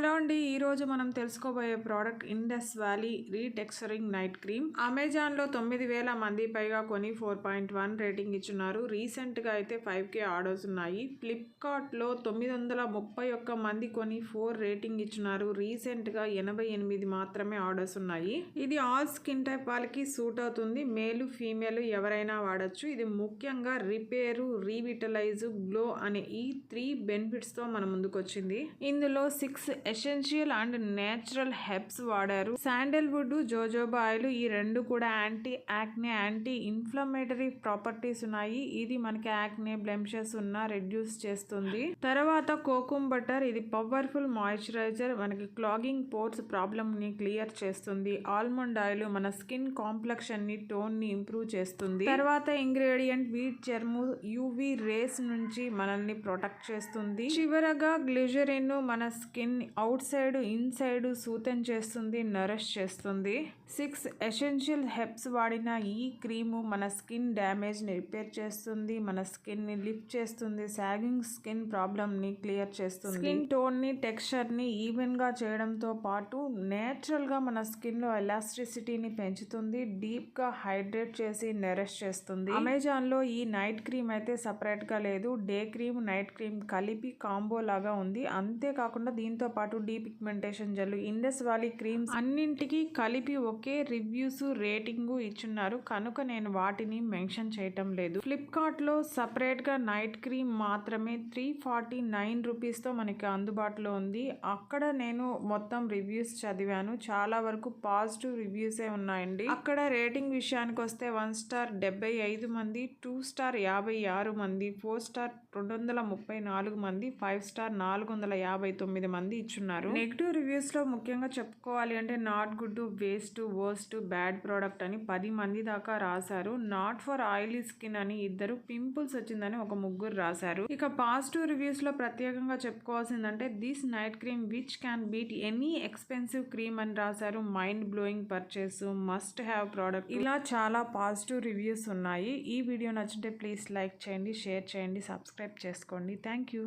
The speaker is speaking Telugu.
హలో అండి. ఈ రోజు మనం తెలుసుకోబోయే product Indus valley retexturing night cream. అమెజాన్లో తొమ్మిది వేల మంది పైగా కొని ఫోర్ పాయింట్ వన్ రేటింగ్ ఇచ్చున్నారు. రీసెంట్గా అయితే ఫైవ్ కే ఆర్డర్స్ ఉన్నాయి. ఫ్లిప్కార్ట్లో తొమ్మిది వందల ముప్పై ఒక్క మంది కొని ఫోర్ రేటింగ్ ఇచ్చున్నారు. రీసెంట్గా ఎనభై ఎనిమిది మాత్రమే ఆర్డర్స్ ఉన్నాయి. ఇది ఆల్ స్కిన్ టైప్ వాళ్ళకి సూట్ అవుతుంది. మేలు ఫీమేల్ ఎవరైనా వాడచ్చు. ఇది ముఖ్యంగా రిపేరు రీవిటలైజ్ గ్లో అనే ఈ త్రీ బెనిఫిట్స్తో మన ముందుకు వచ్చింది ఇందులో six essential and natural herbs వాడారు. శాండల్వుడ్ జోజోబా ఆయిల్ ఈ రెండు కూడా anti acne anti inflammatory properties ఉన్నాయి. ఇది మనకి యాక్నే బ్లెమ్షెస్ ఉన్న రెడ్యూస్ చేస్తుంది. తర్వాత కోకుమ్ బటర్ ఇది పవర్ఫుల్ మాయిశ్చరైజర్ మనకి క్లాగింగ్ పోర్ట్స్ ప్రాబ్లమ్ని క్లియర్ చేస్తుంది. ఆల్మండ్ ఆయిల్ మన స్కిన్ కాంప్లెక్షన్ని టోన్ని ఇంప్రూవ్ చేస్తుంది. తర్వాత ఇంగ్రీడియంట్ వీట్ చర్ము యూవి రేస్ నుంచి మనల్ని ప్రొటెక్ట్ చేస్తుంది. చివరగా గ్లిజరిన్ మన skin outside inside soothen చేస్తుంది నరష్ చేస్తుంది. సిక్స్ ఎసెన్షియల్ హెబ్స్ వాడిన ఈ క్రీము మన స్కిన్ డ్యామేజ్ని రిపేర్ చేస్తుంది మన స్కిన్ని లిఫ్ట్ చేస్తుంది సాగింగ్ స్కిన్ ప్రాబ్లమ్ని క్లియర్ చేస్తుంది. స్కిన్ టోన్ని టెక్స్చర్ని ఈవెన్గా చేయడంతో పాటు నేచురల్గా మన స్కిన్లో ఎలాస్ట్రిసిటీని ఎలాస్టిసిటీని పెంచుతుంది డీప్గా హైడ్రేట్ చేసి నరష్ చేస్తుంది. అమెజాన్లో ఈ నైట్ క్రీమ్ అయితే సపరేట్గా లేదు. డే క్రీమ్ నైట్ క్రీమ్ కలిపి కాంబో లాగా ఉంది. అంతేకాకుండా దీంతో పాటు depigmentation gel Indus Valley creams అన్నింటికి కలిపి ఒకే రివ్యూస్ రేటింగ్ ఇచ్చున్నారు. కనుక నేను వాటిని మెన్షన్ చేయటం లేదు. ఫ్లిప్కార్ట్లో సపరేట్గా నైట్ క్రీమ్ మాత్రమే త్రీ ఫార్టీ నైన్ రూపీస్తో మనకి అందుబాటులో ఉంది. అక్కడ నేను మొత్తం రివ్యూస్ చదివాను. చాలా వరకు పాజిటివ్ రివ్యూసే ఉన్నాయండి. అక్కడ రేటింగ్ విషయానికి వస్తే వన్ స్టార్ డెబ్బై ఐదు మంది టూ స్టార్ యాభై ఆరు మంది ఫోర్ స్టార్ రెండు వందల ముప్పై నాలుగు మంది ఫైవ్ స్టార్ నాలుగు వందల యాభై తొమ్మిది మంది ఇచ్చున్నారు. నెగిటివ్ రివ్యూస్లో ముఖ్యంగా చెప్పుకోవాలి అంటే not good waste worst bad product అని పది మంది దాకా రాశారు. నాట్ ఫర్ ఆయిలీ స్కిన్ అని ఇద్దరు పింపుల్స్ వచ్చిందని ఒక ముగ్గురు రాశారు. ఇక పాజిటివ్ రివ్యూస్లో ప్రత్యేకంగా చెప్పుకోవాల్సిందంటే this night cream which can beat any expensive cream అని రాశారు. Mind blowing purchase must have product ఇలా చాలా పాజిటివ్ రివ్యూస్ ఉన్నాయి. ఈ వీడియో నచ్చితే ప్లీజ్ లైక్ చేయండి షేర్ చేయండి సబ్స్క్రైబ్ చేసుకోండి. Thank you